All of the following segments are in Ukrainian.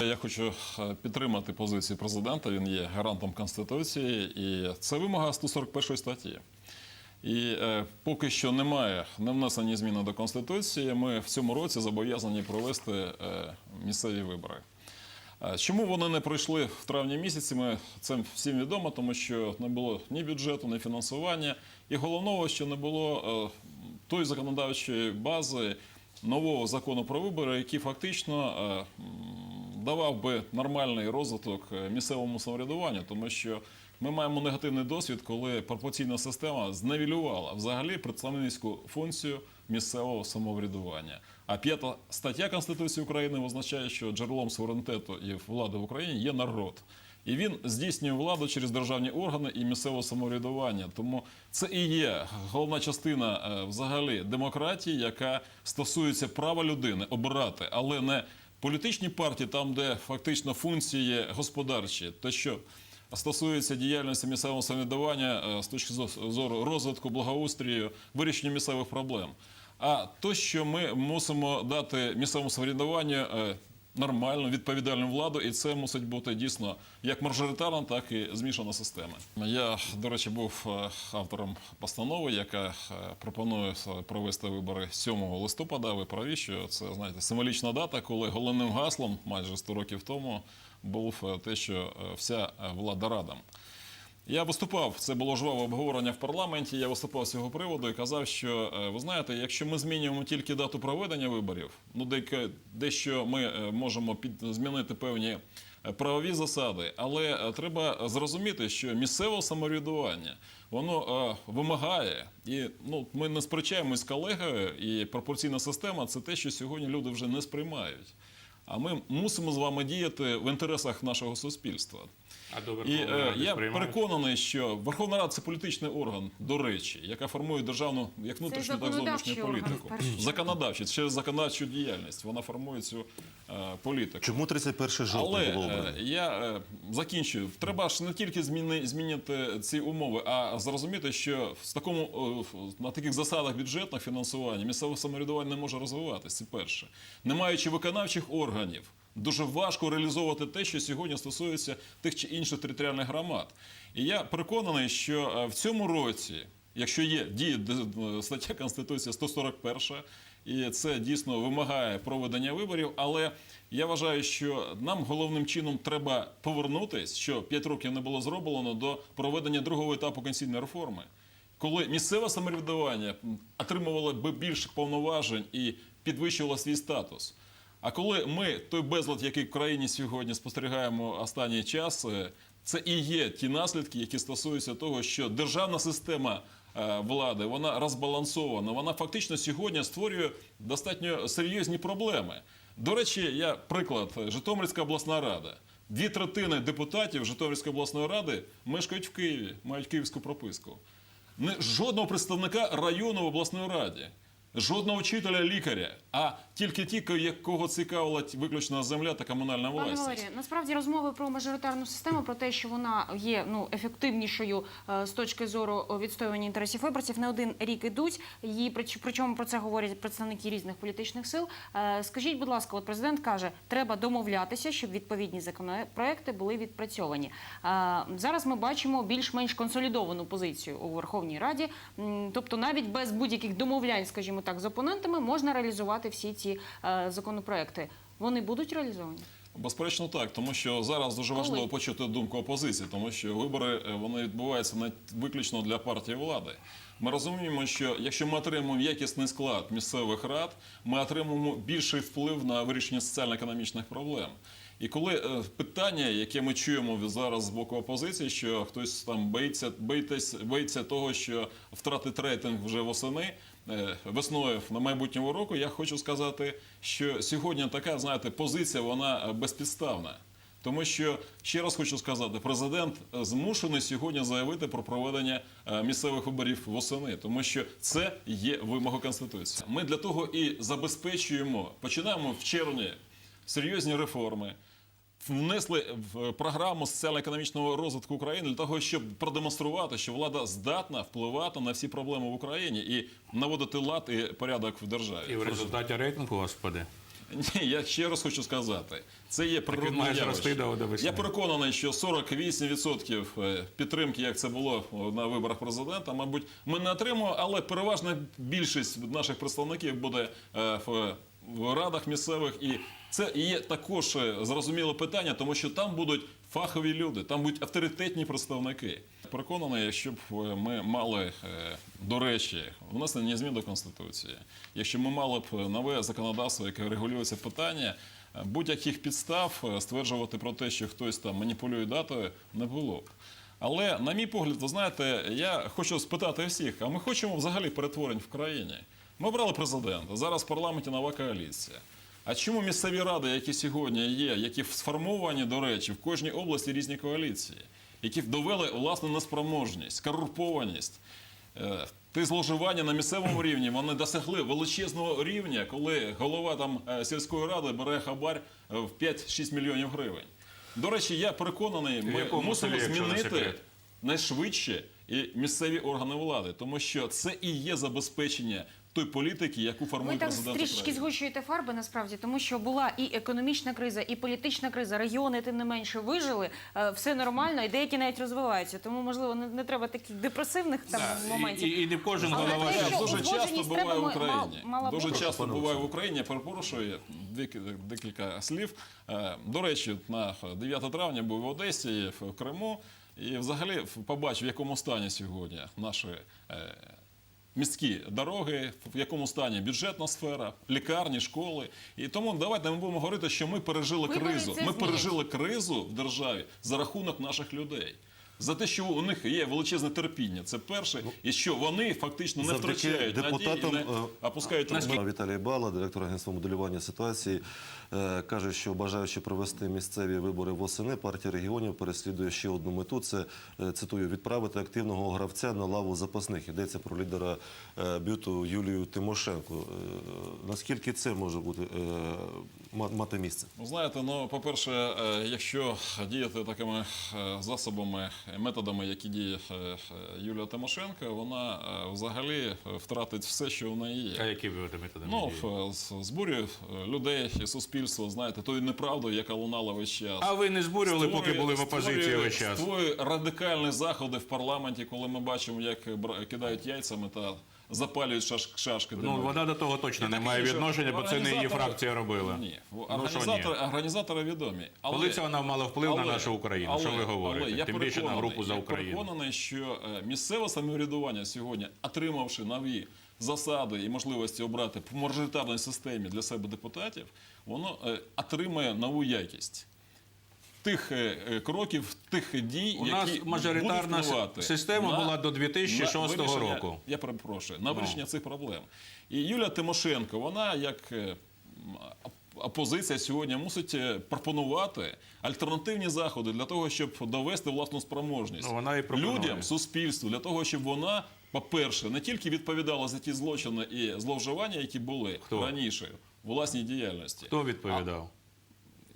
Я хочу е, підтримати позицію президента. Він є гарантом конституції, і це вимога 141 статті. І е, поки що немає не внесені зміни до конституції. Ми в цьому році зобов'язані провести е, місцеві вибори. Чому вони не пройшли в травні місяці? Ми це всім відомо, тому що не було ні бюджету, ні фінансування, і головного, що не було е, тої законодавчої бази нового закону про вибори, який фактично е, давав би нормальний розвиток е, місцевому самоврядуванню, тому що ми маємо негативний досвід, коли пропорційна система зневілювала взагалі представницьку функцію місцевого самоврядування. А п'ята стаття Конституції України визначає, що джерелом суверенітету і влади в Україні є народ. І він здійснює владу через державні органи і місцеве самоврядування. Тому це і є головна частина е, взагалі демократії, яка стосується права людини обирати, але не політичні партії, там, де фактично функції господарчі, те, що стосується діяльності місцевого самоврядування е, з точки зо- зору розвитку, благоустрію, вирішення місцевих проблем. А то, що ми мусимо дати місцевому самоврядуванню е, нормальну, відповідальну владу, і це мусить бути дійсно як мажоритарна, так і змішана система. Я, до речі, був е, автором постанови, яка е, пропонує провести вибори 7 листопада. Ви праві, що це знаєте символічна дата, коли головним гаслом майже 100 років тому був е, те, що вся влада радам. Я виступав, це було жваве обговорення в парламенті. Я виступав з цього приводу і казав, що е, ви знаєте, якщо ми змінюємо тільки дату проведення виборів, ну дещо ми е, можемо під змінити певні е, правові засади, але треба зрозуміти, що місцеве самоврядування воно вимагає, і ну ми не сперечаємось з колегою, і пропорційна система це те, що сьогодні люди вже не сприймають. А ми мусимо з вами діяти в інтересах нашого суспільства. А до І е, я переконаний, що Верховна Рада це політичний орган, до речі, яка формує державну як внутрішню, так і зовнішню політику. Законодавчий, через законодавчу діяльність. Вона формує цю е, політику. Чому 31 жовтня Але було е, обрано? я е, закінчую. Треба ж не тільки зміни, змінити ці умови, а зрозуміти, що в такому е, на таких засадах бюджетного фінансування місцеве самоврядування не може розвиватися. Це перше, не маючи виконавчих органів. Дуже важко реалізовувати те, що сьогодні стосується тих чи інших територіальних громад. І я переконаний, що е, в цьому році, якщо є діє стаття Конституції 141, і це дійсно вимагає проведення виборів. Але я вважаю, що нам головним чином треба повернутись, що 5 років не було зроблено до проведення другого етапу конституційної реформи. Коли місцеве самоврядування отримувало би більше повноважень і підвищувало свій статус. А коли ми той безлад, який в країні сьогодні спостерігаємо останній час, е, це і є ті наслідки, які стосуються того, що державна система е, влади вона розбалансована. Вона фактично сьогодні створює достатньо серйозні проблеми. До речі, я приклад Житомирська обласна рада. Дві третини депутатів Житомирської обласної ради мешкають в Києві, мають київську прописку. Не, жодного представника району в обласній раді, жодного вчителя лікаря, а тільки ті, ко- якого цікавила виключно земля та комунальна Пане власність. Валерію, насправді розмови про мажоритарну систему, про те, що вона є ну ефективнішою е, з точки зору відстоювання інтересів виборців, не один рік ідуть. Прич- причому про це говорять представники різних політичних сил. Е, Скажіть, будь ласка, от президент каже, треба домовлятися, щоб відповідні законопроекти були відпрацьовані. Е, Зараз ми бачимо більш-менш консолідовану позицію у Верховній Раді, тобто навіть без будь-яких домовлянь, скажімо так, з опонентами можна реалізувати всі ці е, законопроекти. Вони будуть реалізовані? Безперечно, так, тому що зараз дуже Коли? важливо почути думку опозиції, тому що вибори е, вони відбуваються не виключно для партії влади. Ми розуміємо, що якщо ми отримуємо якісний склад місцевих рад, ми отримуємо більший вплив на вирішення соціально-економічних проблем. І коли е, питання, яке ми чуємо зараз з боку опозиції, що хтось там боїться, боїтесь, боїться того, що втратить рейтинг вже восени весною на майбутнього року, я хочу сказати, що сьогодні така, знаєте, позиція вона е, безпідставна. Тому що ще раз хочу сказати, президент е, змушений сьогодні заявити про проведення е, місцевих виборів восени, тому що це є вимога конституції. Ми для того і забезпечуємо, починаємо в червні серйозні реформи. Внесли в програму соціально-економічного розвитку України для того, щоб продемонструвати, що влада здатна впливати на всі проблеми в Україні і наводити лад і порядок в державі. І в результаті рейтингу, господи. Ні, я ще раз хочу сказати, це є природне явище. Я переконаний, що 48% е, підтримки, як це було на виборах президента, мабуть, ми не отримаємо, але переважна більшість наших представників буде е, в, в радах місцевих. І це є також е, зрозуміле питання, тому що там будуть фахові люди, там будуть авторитетні представники. Переконаний, якщо б е, ми мали, е, до речі, внесення змін до Конституції, якщо ми мали б нове законодавство, яке регулює це питання, будь-яких підстав стверджувати про те, що хтось там маніпулює датою, не було б. Але, на мій погляд, ви знаєте, я хочу спитати всіх, а ми хочемо взагалі перетворень в країні? Ми обрали президента, зараз в парламенті нова коаліція. А чому місцеві ради, які сьогодні є, які сформовані, до речі, в кожній області різні коаліції, які довели власну неспроможність, корумпованість, е, ті зловживання на місцевому рівні, вони досягли величезного рівня, коли голова там е, сільської ради бере хабар е, в 5-6 мільйонів гривень. До речі, я переконаний, ми мусимо змінити найшвидше і місцеві органи влади, тому що це і є забезпечення тої політики, яку формує Ви так президент України. згущуєте фарби насправді, тому що була і економічна криза, і політична криза. Регіони тим не менше вижили, е, все нормально, і деякі навіть розвиваються. Тому можливо не, не треба таких депресивних там Да, моментів. І, і, і не кожен голова. дуже часто буває в Україні. мала Дуже бути. часто буває в Україні. Я перепрошую декілька слів. Е, До речі, на 9 травня був в Одесі, в Криму, і взагалі побачив, в якому стані сьогодні наші е, міські дороги, в якому стані бюджетна сфера, лікарні, школи. І тому давайте ми будемо говорити, що ми пережили кризу. Ми пережили кризу в державі за рахунок наших людей. За те, що у них є величезне терпіння, це перше, і що вони фактично не Завдяки втрачають надії, депутатам, не е, опускають руки. Віталій Бала, директор агентства моделювання ситуації, е, каже, що бажаючи провести місцеві вибори восени, партія регіонів переслідує ще одну мету. Це е, цитую відправити активного гравця на лаву запасних. Йдеться про лідера е, бюту Юлію Тимошенко. Е, Наскільки це може бути е, мати місце? Ну, знаєте, ну, по-перше, е, якщо діяти такими е, засобами, методами, які діє е, Юлія Тимошенко, вона взагалі втратить все, що в неї А які ви методи? Ну, збурює людей і суспільство, знаєте, тою неправдою, яка лунала весь час. А ви не збурювали, поки були в опозиції весь час. Створює радикальні заходи в парламенті, коли ми бачимо, як кидають яйцями та запалюють шаш- шашки. Ну, вона до того точно не має відношення, бо це не її фракція робила. Ні, Ну, організатори, ні? організатори відомі. Але, Коли це вона мала вплив на нашу Україну? але- що ви говорите? але я Тим більше на групу за Я Україну. переконаний, що е, місцеве самоврядування сьогодні, отримавши нові засади і можливості обрати в мажоритарній системі для себе депутатів, воно е, отримає нову якість. Тих е, е, кроків, тих дій, У які нас мажоритарна будуть система на- була до 2006 на вирішення- року. Ну. Я перепрошую, на вирішення цих проблем. І Юлія Тимошенко, вона як е, опозиція сьогодні мусить пропонувати альтернативні заходи для того, щоб довести власну спроможність Ну, вона і людям, суспільству, для того, щоб вона, по-перше, не тільки відповідала за ті злочини і зловживання, які були Хто? раніше власній діяльності. Хто відповідав?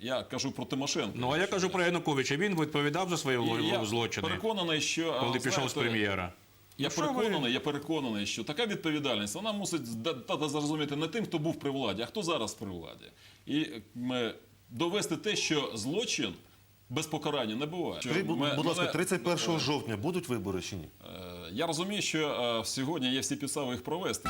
Я кажу про Тимошенко. Ну, а я кажу про Януковича. Він відповідав за свої І я злочини, переконаний, що коли а, пішов з прем'єра. Я Ну, що ви? переконаний, я переконаний, що така відповідальність вона мусить зрозуміти не тим, хто був при владі, а хто зараз при владі. І м, довести те, що злочин без покарання не буває. Скажіть, будь, Ми- будь ласка, мене- 31 жовтня будуть вибори чи ні? Е, Я розумію, що е, сьогодні є всі підстави їх провести.